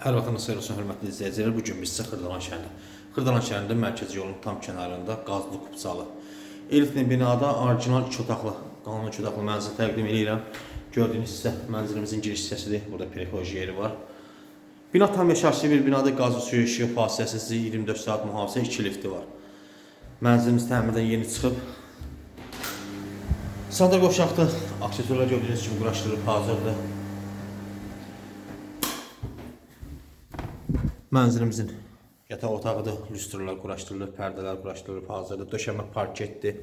Hər vaxtınız xeyir olsun, hörmətli izləyicilər. Bu gün biz Xırdalan şəhərində, Xırdalan şəhərində mərkəzi yolun tam kənarında qazlı kupçalı elitli binada orijinal 2 otaqlı, qanun 2 otaqlı mənzil təqdim edirəm. Gördüyünüz hissə mənzilimizin giriş hissəsidir. Burada perexoj yeri var. Bina tam yaşayışlı bir binada qazlı suyu işığı fasiləsiz 24 saat mühafizə 2 lifti var. Mənzilimiz təmirdən yeni çıxıb. Sağda qoşaqda aksesuarlar gördüyünüz kimi quraşdırılıb hazırdır. Mənzilimizin yataq otağıdır. Lüstrlər quraşdırılıb, pərdələr quraşdırılıb hazırdır. Döşəmə parketdir.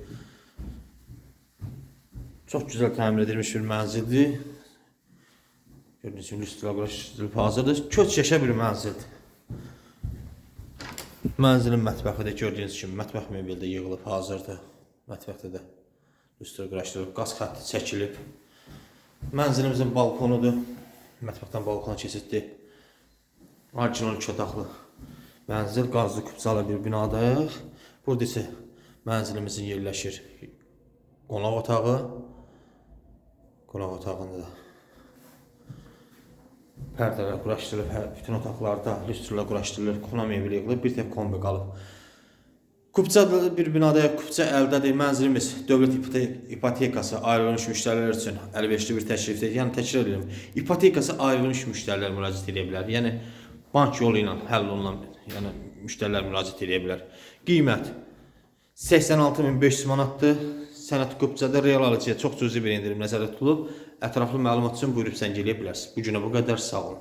Çox gözəl təmir edilmiş bir mənzildir. Gördüyünüz kimi lüstrlər quraşdırılıb hazırdır. Köç yaşa bir mənzildir. Mənzilin mətbəxi də gördüyünüz kimi mətbəx mebeli də yığılıb hazırdır. Mətbəxdə də lüstr quraşdırılıb, qaz xətti çəkilib. Mənzilimizin balkonudur. Mətbəxdən balkona keçiddir. Orijinal iki otaqlı mənzil, qazlı kupçalı bir binadayıq. Burada isə mənzilimizin yerləşir qonaq otağı. Qonaq otağında da pərdələr quraşdırılıb, hər bütün otaqlarda lüstrlər quraşdırılıb, kona mebeli yığılıb, bir tək kombi qalıb. Kupçalı bir binada kupça əldədir. Mənzilimiz dövlət ipote- ipotekası ayrılmış müştərilər üçün əlverişli bir təklifdir. Yəni təkrar edirəm. İpotekası ayrılmış müştərilər müraciət edə bilər. Yəni bank yolu ilə həll olunan, yəni müştərilər müraciət edə bilər. Qiymət 86500 manatdır. Sənət kupçada real alıcıya çox cüzi bir endirim nəzərdə tutulub. Ətraflı məlumat üçün buyurub zəng eləyə bilərsiniz. Bu günə bu qədər sağ olun.